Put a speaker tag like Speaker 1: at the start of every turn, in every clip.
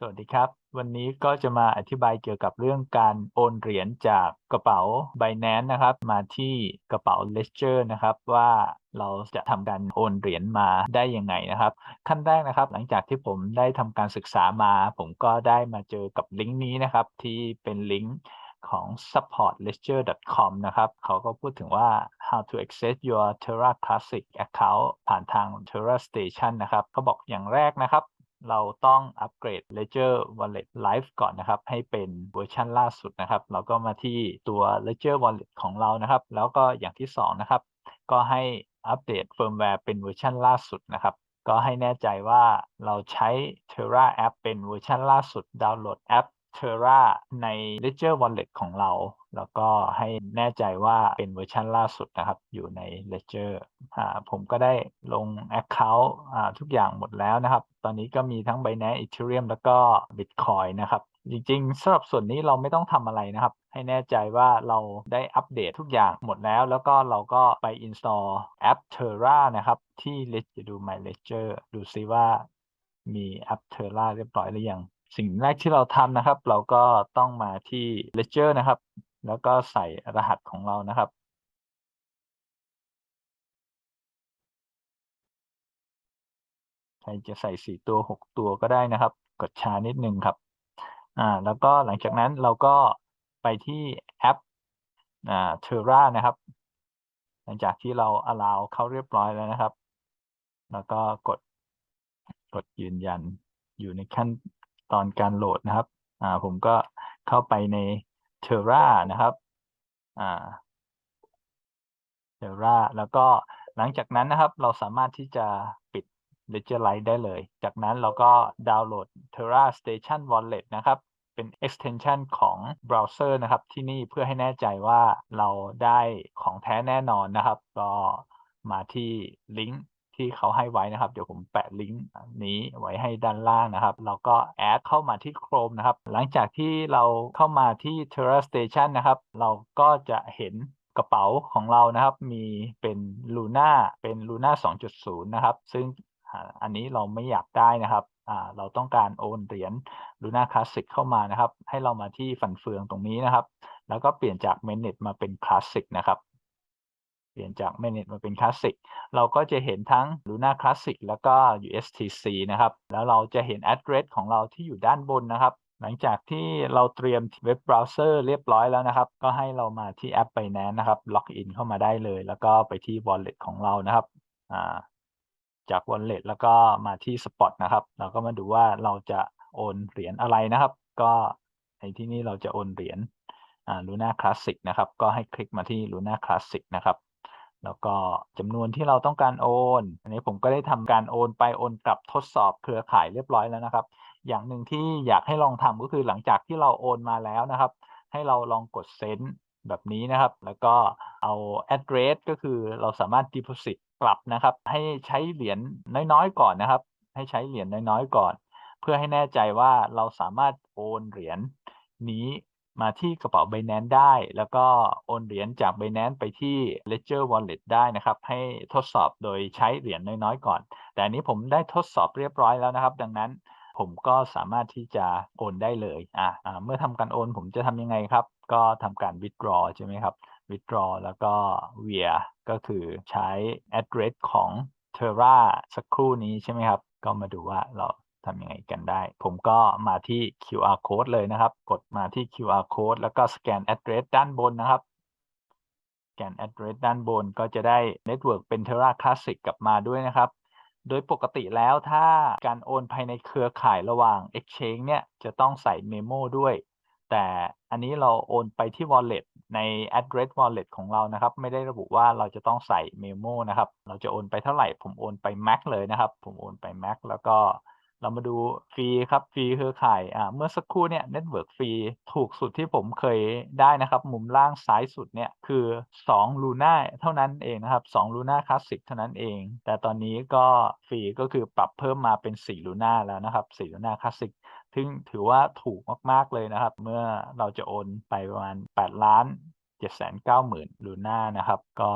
Speaker 1: สวัสดีครับ วันนี้ก็จะมาอธิบายเกี่ยวกับเรื่องการโอนเหรียญจากกระเป๋า Binance นะครับ มาที่กระเป๋า Ledger นะครับ ว่าเราจะทำการโอนเหรียญมาได้ยังไงนะครับ ขั้นแรกนะครับ หลังจากที่ผมได้ทำการศึกษามา ผมก็ได้มาเจอกับลิงก์นี้นะครับ ที่เป็นลิงก์ของ supportledger.com นะครับ เขาก็พูดถึงว่า how to access your Terra Classic account ผ่านทาง Terra Station นะครับเขาบอกอย่างแรกนะครับ เราต้องอัปเกรด Ledger Wallet Live ก่อนนะครับ ให้เป็นเวอร์ชันล่าสุดนะครับ เราก็มาที่ตัว Ledger Wallet ของเรานะครับ แล้วก็อย่างที่สองนะครับ ก็ให้อัปเดตเฟิร์มแวร์เป็นเวอร์ชันล่าสุดนะครับ ก็ให้แน่ใจว่าเราใช้ Terra App เป็นเวอร์ชันล่าสุด ดาวน์โหลดแอป Terra ใน Ledger Wallet ของเรา แล้วก็ให้แน่ใจว่าเป็นเวอร์ชันล่าสุดนะครับ อยู่ใน Ledger อ่าผมก็ได้ลง Account อ่าทุกอย่างหมดแล้วนะครับ ตอนนี้ก็มีทั้ง Binance Ethereum แล้วก็ Bitcoin นะครับ จริงๆสำหรับส่วนนี้เราไม่ต้องทำอะไรนะครับ ให้แน่ใจว่าเราได้อัปเดตทุกอย่างหมดแล้ว แล้วก็เราก็ไป install แอป Terra นะครับที่ Ledger ดู My Ledger ดูซิว่ามีแอป Terra เรียบร้อยหรือยังสิ่งแรกที่เราทำนะครับ เราก็ต้องมาที่ Ledger นะครับ แล้วก็ใส่รหัสของเรานะครับ ใครจะใส่สี่ตัวหกตัวก็ได้นะครับ กดช้านิดนึงครับ อ่า แล้วก็หลังจากนั้นเราก็ไปที่แอปอ่า Terra นะครับ หลังจากที่เรา allow เข้าเรียบร้อยแล้วนะครับ แล้วก็กดกดยืนยันอยู่ในขั้นตอนการโหลดนะครับ อ่า ผมก็เข้าไปใน Terra นะครับอ่า Terra แล้วก็หลังจากนั้นนะครับ เราสามารถที่จะปิด Ledger Lite ได้เลย จากนั้นเราก็ดาวน์โหลด Terra Station Wallet นะครับ เป็น extension ของเบราว์เซอร์นะครับ ที่นี่เพื่อให้แน่ใจว่าเราได้ของแท้แน่นอนนะครับ ก็มาที่ลิงก์ ที่เขาให้ไว้นะครับ เดี๋ยวผมแปะลิงก์นี้ไว้ให้ด้านล่างนะครับ เราก็แอดเข้ามาที่ Chrome นะครับ หลังจากที่เราเข้ามาที่ Terra Station นะครับ เราก็จะเห็นกระเป๋าของเรานะครับ มีเป็น Luna เป็น Luna 2.0 นะครับ ซึ่งอันนี้เราไม่อยากได้นะครับเราต้องการโอนเหรียญ Luna Classic เข้ามานะครับ ให้เรามาที่ฟันเฟืองตรงนี้นะครับ แล้วก็เปลี่ยนจาก Mainnet มาเป็น Classic นะครับ ลี่ยนจาก Mainnet มาเป็น Classic เราก็จะเห็นทั้ง Luna Classic แล้วก็ USTC นะครับ แล้วเราจะเห็น address ของเราที่อยู่ด้านบนนะครับ หลังจากที่เราเตรียมเว็บเบราว์เซอร์เรียบร้อยแล้วนะครับ ก็ให้เรามาที่แอป Binance นะครับล็อกอินเข้ามาได้เลย แล้วก็ไปที่ Wallet ของเรานะครับาจาก Wallet แล้วก็มาที่ Spot นะครับ เราก็มาดูว่าเราจะโอนเหรียญอะไรนะครับ ก็ในที่นี้เราจะโอนเหรียญอ่า Luna Classic นะครับ ก็ให้คลิกมาที่ Luna Classic นะครับ แล้วก็จำนวนที่เราต้องการโอน อันนี้ผมก็ได้ทำการโอนไปโอนกลับทดสอบเครือข่ายเรียบร้อยแล้วนะครับ อย่างหนึ่งที่อยากให้ลองทำก็คือหลังจากที่เราโอนมาแล้วนะครับ ให้เราลองกดเซ็นแบบนี้นะครับ แล้วก็เอา address ก็คือเราสามารถ deposit กลับนะครับ ให้ใช้เหรียญน้อยๆ ก่อนนะครับ ให้ใช้เหรียญน้อยๆ ก่อน เพื่อให้แน่ใจว่าเราสามารถโอนเหรียญนี้ มาที่กระเป๋า Binance ได้ แล้วก็โอนเหรียญจาก Binance ไปที่ Ledger Wallet ได้นะครับ ให้ทดสอบโดยใช้เหรียญน้อยๆ ก่อน แต่อันนี้ผมได้ทดสอบเรียบร้อยแล้วนะครับ ดังนั้นผมก็สามารถที่จะโอนได้เลยอ่าเมื่อทำการโอนผมจะทำยังไงครับ ก็ทำการ withdraw ใช่ไหมครับ withdraw แล้วก็ via ก็คือใช้ address ของ Terra สักครู่นี้ใช่ไหมครับ ก็มาดูว่าเรา ทำยังไงกันได้ ผมก็มาที่ QR code เลยนะครับ กดมาที่ QR code แล้วก็สแกน address ด้านบนนะครับสแกน address ด้านบนก็จะได้ network เป็น tera Classic กลับมาด้วยนะครับ โดยปกติแล้วถ้าการโอนภายในเครือข่ายระหว่าง Exchange เนี่ยจะต้องใส่เมโมด้วย แต่อันนี้เราโอนไปที่ Wallet ใน address wallet ของเรานะครับ ไม่ได้ระบุว่าเราจะต้องใส่เมโมนะครับ เราจะโอนไปเท่าไหร่ ผมโอนไป max เลยนะครับ ผมโอนไป max แล้วก็ เรามาดูฟรีครับฟรีเครือข่ายอ่าเมื่อสักครู่เนี่ย Network ฟรีถูกสุดที่ผมเคยได้นะครับ มุมล่างซ้ายสุดเนี่ยคือ2 Luna เท่านั้นเองนะครับ2 Luna Classic เท่านั้นเอง แต่ตอนนี้ก็ฟรีก็คือปรับเพิ่มมาเป็น4 Luna แล้วนะครับ4 Luna Classic ซึ่งถือว่าถูกมาก ๆ เลยนะครับ เมื่อเราจะโอนไปประมาณ 8 ล้าน790,000ลูน่านะครับ ก็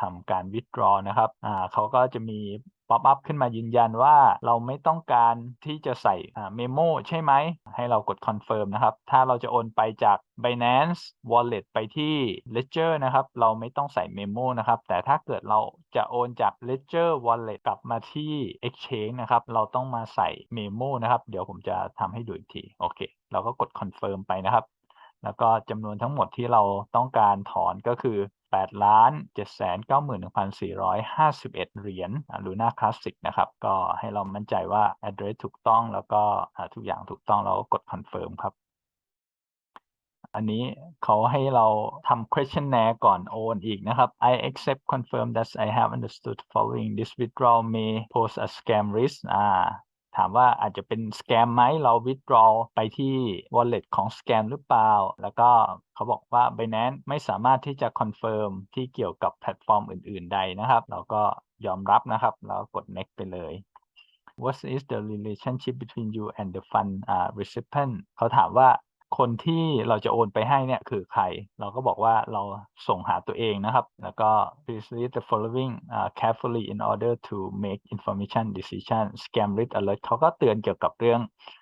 Speaker 1: ทำการ withdraw นะครับอ่าเขาก็จะมี ป๊อปอัพขึ้นมายืนยันว่าเราไม่ต้องการที่จะใส่เมโมใช่ไหม ให้เรากด confirm นะครับ ถ้าเราจะโอนไปจาก Binance Wallet ไปที่ Ledger นะครับ เราไม่ต้องใส่เมโมนะครับ แต่ถ้าเกิดเราจะโอนจาก Ledger Wallet กลับมาที่ Exchange นะครับ เราต้องมาใส่เมโมนะครับ เดี๋ยวผมจะทำให้ดูอีกที โอเค เราก็กด confirm ไปนะครับ แล้วก็จำนวนทั้งหมดที่เราต้องการถอนก็คือ 8ล้าน7 9 1 4 5 1 เหรียญลูน่าคลาสสิกนะครับ ก็ให้เรามั่นใจว่า address ถูกต้องแล้วก็ทุกอย่างถูกต้องเราก็กด confirm ครับ อันนี้เขาให้เราทำ questionnaire ก่อนโอนอีกนะครับ I accept confirm that I have understood following this withdrawal may pose a scam risk อ่า ถามว่าอาจจะเป็นสแกมไหมเรา withdraw ไปที่ wallet ของสแกมหรือเปล่า แล้วก็เขาบอกว่า Binance ไม่สามารถที่จะ confirm ที่เกี่ยวกับแพลตฟอร์มอื่น ๆ ใดนะครับ เราก็ยอมรับนะครับ แล้วกด next ไปเลย What is the relationship between you and the fund uh, recipient เขาถามว่า คนที่เราจะโอนไปให้เนี่ยคือใคร เราก็บอกว่าเราส่งหาตัวเองนะครับ แล้วก็ please read the following uh, carefully in order to make information decision scam risk alert เขาก็เตือนเกี่ยวกับเรื่อง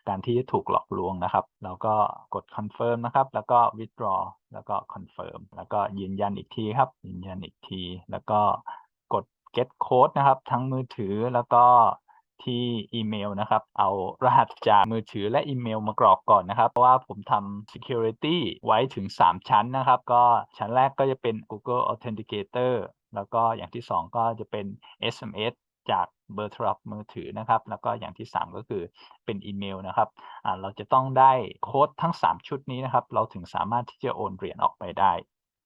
Speaker 1: การที่ถูกหลอกลวงนะครับเราก็กด confirm นะครับ แล้วก็ withdraw แล้วก็ confirm แล้วก็ยืนยันอีกทีครับ ยืนยันอีกที แล้วก็กด get code นะครับ ทั้งมือถือแล้วก็ ที่อีเมลนะครับ เอารหัสจากมือถือและอีเมลมากรอกก่อนนะครับ เพราะว่าผมทำ security ไว้ถึง 3 ชั้นนะครับ ก็ชั้นแรกก็จะเป็น Google Authenticator แล้วก็อย่างที่ 2 ก็จะเป็น SMS จากเบอร์โทรศัพท์มือถือนะครับ แล้วก็อย่างที่ 3 ก็คือเป็นอีเมลนะครับเราจะต้องได้โค้ดทั้ง 3 ชุดนี้นะครับ เราถึงสามารถที่จะโอนเหรียญออกไปได้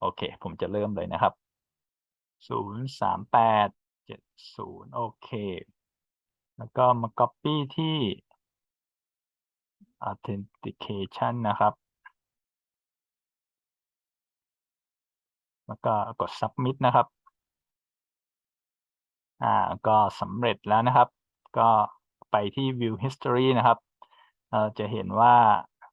Speaker 1: โอเค ผมจะเริ่มเลยนะครับ 03870 โอเค แล้วก็มา copy ที่ authentication นะครับ แล้วก็กด submit นะครับ อ่าก็สำเร็จแล้วนะครับ ก็ไปที่ view history นะครับเอ่อจะเห็นว่า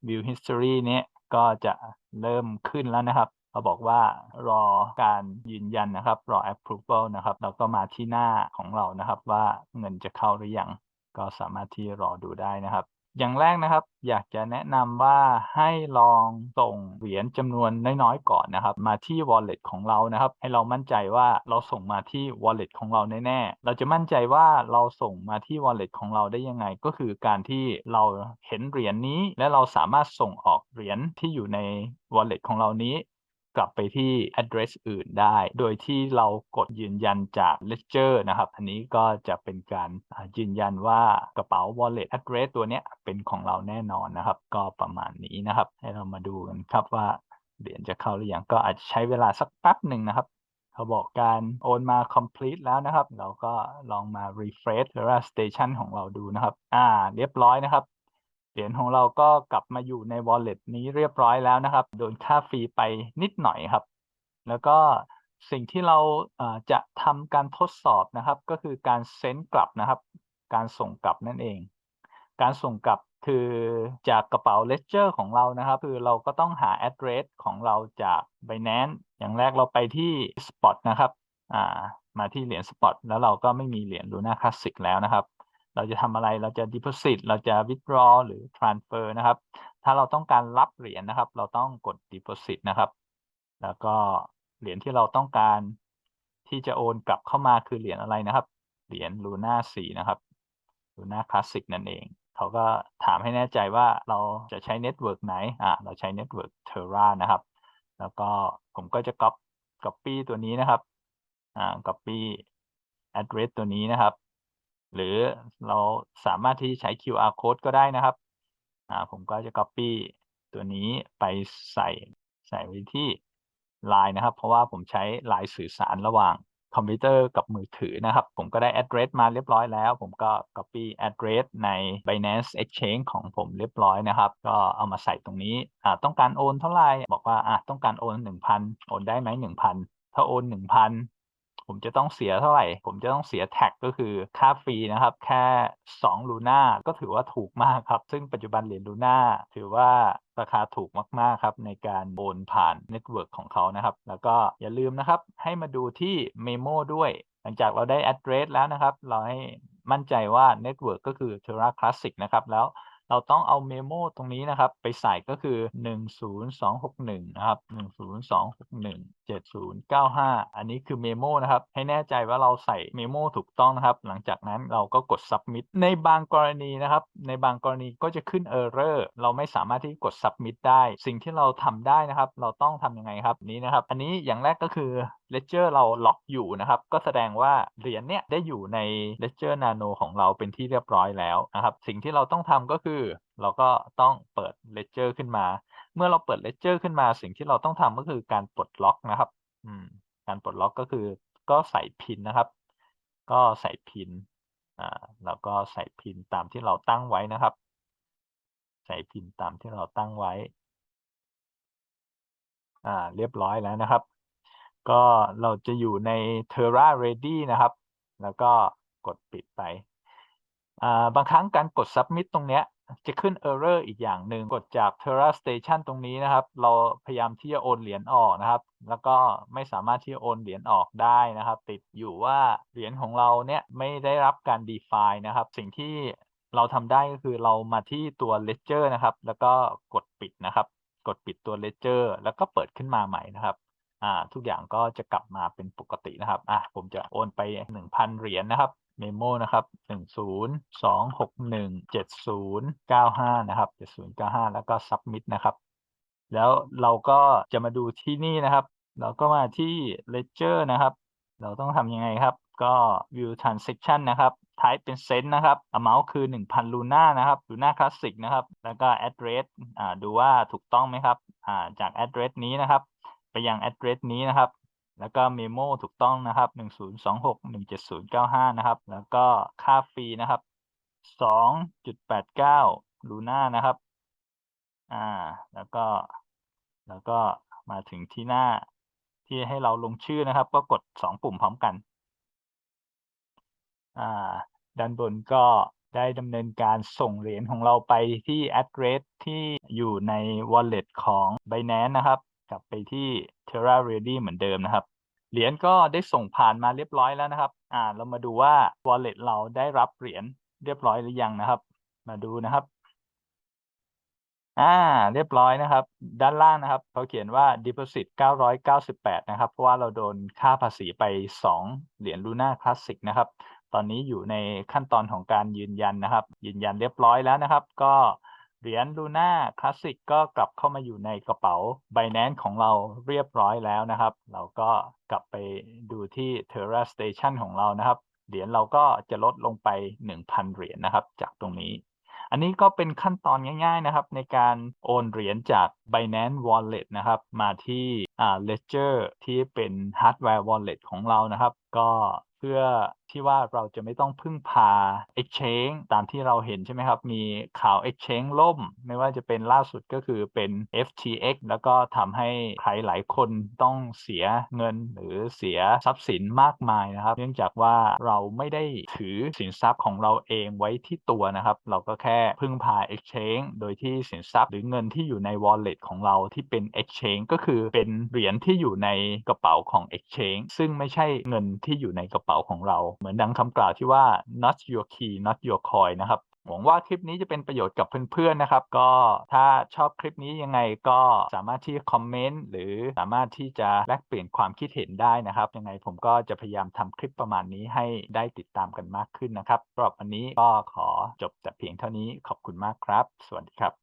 Speaker 1: view history เนี้ยก็จะเริ่มขึ้นแล้วนะครับ เขาบอกว่ารอการยืนยันนะครับ รอ approval นะครับ แล้วก็มาที่หน้าของเรานะครับ ว่าเงินจะเข้าหรือยัง ก็สามารถที่รอดูได้นะครับ อย่างแรกนะครับ อยากจะแนะนำว่าให้ลองส่งเหรียญจำนวนน้อยๆก่อนนะครับ มาที่ wallet ของเรานะครับ ให้เรามั่นใจว่าเราส่งมาที่ wallet ของเราแน่ๆ เราจะมั่นใจว่าเราส่งมาที่ wallet ของเราได้ยังไง ก็คือการที่เราเห็นเหรียญนี้ และเราสามารถส่งออกเหรียญที่อยู่ใน wallet ของเรานี้ กลับไปที่ address อื่นได้ โดยที่เรากดยืนยันจาก ledger นะครับ อันนี้ก็จะเป็นการยืนยันว่ากระเป๋า wallet address ตัวเนี้ยเป็นของเราแน่นอนนะครับ ก็ประมาณนี้นะครับ ให้เรามาดูกันครับว่าเหรียญจะเข้าหรือยังก็อาจจะใช้เวลาสักแป๊บหนึ่งนะครับเขาบอกการโอนมา complete แล้วนะครับ เราก็ลองมา refresh หรือว่า station ของเราดูนะครับ อ่า เรียบร้อยนะครับ เหรียญของเราก็กลับมาอยู่ใน wallet นี้เรียบร้อยแล้วนะครับ โดนค่าฟรีไปนิดหน่อยครับ แล้วก็สิ่งที่เราจะทำการทดสอบนะครับ ก็คือการเซ็นกลับนะครับ การส่งกลับนั่นเอง การส่งกลับคือจากกระเป๋า ledger ของเรานะครับ คือเราก็ต้องหา address ของเราจาก Binance อย่างแรกเราไปที่ spot นะครับอ่ามาที่เหรียญ spot แล้วเราก็ไม่มีเหรียญ Luna Classic แล้วนะครับ เราจะทำอะไรเราจะ deposit เราจะ withdraw หรือ transfer นะครับ ถ้าเราต้องการรับเหรียญนะครับ เราต้องกด deposit นะครับ แล้วก็เหรียญที่เราต้องการที่จะโอนกลับเข้ามาคือเหรียญอะไรนะครับ เหรียญ Luna 4นะครับ Luna Classic นั่นเอง เขาก็ถามให้แน่ใจว่าเราจะใช้เน็ตเวิร์กไหน อ่า เราใช้เน็ตเวิร์ก Terra นะครับ แล้วก็ผมก็จะ copy copy ตัวนี้นะครับ อ่า copy address ตัวนี้นะครับ หรือเราสามารถที่ใช้ QR code ก็ได้นะครับผมก็จะ copy ตัวนี้ไปใส่ใส่ไว้ที่ Line นะครับ เพราะว่าผมใช้ Line สื่อสารระหว่างคอมพิวเตอร์กับมือถือนะครับ ผมก็ได้ address มาเรียบร้อยแล้ว ผมก็ copy address ใน Binance Exchange ของผมเรียบร้อยนะครับ ก็เอามาใส่ตรงนี้อ่าต้องการโอนเท่าไหร่ บอกว่าอ่าต้องการโอน 1,000 โอนได้ไหม1,000 ถ้าโอน 1,000 ผมจะต้องเสียเท่าไหร่ ผมจะต้องเสียแท็กก็คือค่าฟรีนะครับ แค่2ลูน่าก็ถือว่าถูกมากครับ ซึ่งปัจจุบันเหรียญลูน่าถือว่าราคาถูกมาก ๆ ครับ ในการโอนผ่านเน็ตเวิร์กของเขานะครับ แล้วก็อย่าลืมนะครับ ให้มาดูที่เมโมด้วย หลังจากเราได้ address แล้วนะครับ เราให้มั่นใจว่าเน็ตเวิร์กก็คือ Terra Classic นะครับ แล้วเราต้องเอาเมโมตรงนี้นะครับ ไปใส่ก็คือ 10261 นะครับ 10261 7095 อันนี้คือเมโมนะครับ ให้แน่ใจว่าเราใส่เมโมถูกต้องนะครับ หลังจากนั้นเราก็กด submit ในบางกรณีนะครับ ในบางกรณีก็จะขึ้น error เราไม่สามารถที่กด submit ได้ สิ่งที่เราทำได้นะครับ เราต้องทำยังไงครับนี้นะครับ อันนี้อย่างแรกก็คือ ledger เราล็อกอยู่นะครับ ก็แสดงว่าเหรียญเนี่ยได้อยู่ใน ledger nano ของเราเป็นที่เรียบร้อยแล้วนะครับ สิ่งที่เราต้องทำก็คือ เราก็ต้องเปิด ledger ขึ้นมา เมื่อเราเปิด ledger ขึ้นมาสิ่งที่เราต้องทำก็คือการปลดล็อกนะครับ อืม การปลดล็อกก็คือก็ใส่พินนะครับ ก็ใส่พิน อ่า แล้วก็ใส่พินตามที่เราตั้งไว้นะครับ ใส่พินตามที่เราตั้งไว้ อ่า เรียบร้อยแล้วนะครับ ก็เราจะอยู่ใน Terra Ready นะครับ แล้วก็กดปิดไป บางครั้งการกด submit ตรงเนี้ยจะขึ้น error อีกอย่างหนึ่งกดจาก Terra Station ตรงนี้นะครับ เราพยายามที่จะโอนเหรียญออกนะครับ แล้วก็ไม่สามารถที่จะโอนเหรียญออกได้นะครับ ติดอยู่ว่าเหรียญของเราเนี่ยไม่ได้รับการ define นะครับ สิ่งที่เราทำได้ก็คือเรามาที่ตัว ledger นะครับ แล้วก็กดปิดนะครับ กดปิดตัว ledger แล้วก็เปิดขึ้นมาใหม่นะครับอ่าทุกอย่างก็จะกลับมาเป็นปกตินะครับอะผมจะโอนไป 1,000 เหรียญนะครับ เมโมนะครับ102617095นะครับ7095แล้วก็ submit นะครับ แล้วเราก็จะมาดูที่นี่นะครับ เราก็มาที่ ledger นะครับ เราต้องทำยังไงครับ ก็ view transaction นะครับ type เป็น cent นะครับ amount คือ 1,000 Luna นะครับ Luna Classic นะครับ แล้วก็ address อ่าดูว่าถูกต้องไหมครับอ่าจาก address นี้นะครับ ไปยัง address นี้นะครับ แล้วก็เมโมถูกต้องนะครับ 102617095 นะครับ แล้วก็ค่าฟรีนะครับ 2.89 ลูน่านะครับ อ่า แล้วก็ แล้วก็มาถึงที่หน้าที่ให้เราลงชื่อนะครับ ก็กด 2 ปุ่มพร้อมกัน อ่า ด้านบนก็ได้ดำเนินการส่งเหรียญของเราไปที่ address ที่อยู่ใน wallet ของ Binance นะครับ กลับไปที่ Terra Ready เหมือนเดิมนะครับเหรียญก็ได้ส่งผ่านมาเรียบร้อยแล้วนะครับ อ่า เรามาดูว่า wallet เราได้รับเหรียญเรียบร้อยหรือยังนะครับ มาดูนะครับ อ่า เรียบร้อยนะครับ ด้านล่างนะครับเขาเขียนว่า deposit 998 นะครับ เพราะว่าเราโดนค่าภาษีไป 2 เหรียญ Luna Classic นะครับ ตอนนี้อยู่ในขั้นตอนของการยืนยันนะครับ ยืนยันเรียบร้อยแล้วนะครับ ก็ เหรียญ Luna Classic ก็กลับเข้ามาอยู่ในกระเป๋า Binance ของเราเรียบร้อยแล้วนะครับ เราก็กลับไปดูที่ Terra Station ของเรานะครับ เหรียญเราก็จะลดลงไป 1,000 เหรียญนะครับ จากตรงนี้ อันนี้ก็เป็นขั้นตอนง่าย ๆนะครับ ในการโอนเหรียญจาก Binance Wallet นะครับ มาที่อ่า Ledger ที่เป็น Hardware Wallet ของเรานะครับ ก็เพื่อที่ว่าเราจะไม่ต้องพึ่งพา Exchange ตามที่เราเห็นใช่ไหมครับ มีข่าว Exchange ล่ม ไม่ว่าจะเป็นล่าสุดก็คือเป็น FTX แล้วก็ทำให้ใครหลายคนต้องเสียเงินหรือเสียทรัพย์สินมากมายนะครับ เนื่องจากว่าเราไม่ได้ถือสินทรัพย์ของเราเองไว้ที่ตัวนะครับ เราก็แค่พึ่งพา Exchange โดยที่สินทรัพย์หรือเงินที่อยู่ใน Wallet ของเราที่เป็น Exchange ก็คือเป็นเหรียญที่อยู่ในกระเป๋าของ Exchange ซึ่งไม่ใช่เงินที่อยู่ในกระเป๋าของเรา เหมือนดังคำกล่าวที่ว่า not your key not your coin นะครับหวังว่าคลิปนี้จะเป็นประโยชน์กับเพื่อนๆนะครับ ก็ถ้าชอบคลิปนี้ยังไงก็สามารถที่คอมเมนต์หรือสามารถที่จะแลกเปลี่ยนความคิดเห็นได้นะครับ ยังไงผมก็จะพยายามทำคลิปประมาณนี้ให้ได้ติดตามกันมากขึ้นนะครับสำหรับวันนี้ก็ขอจบแต่เพียงเท่านี้ขอบคุณมากครับ สวัสดีครับ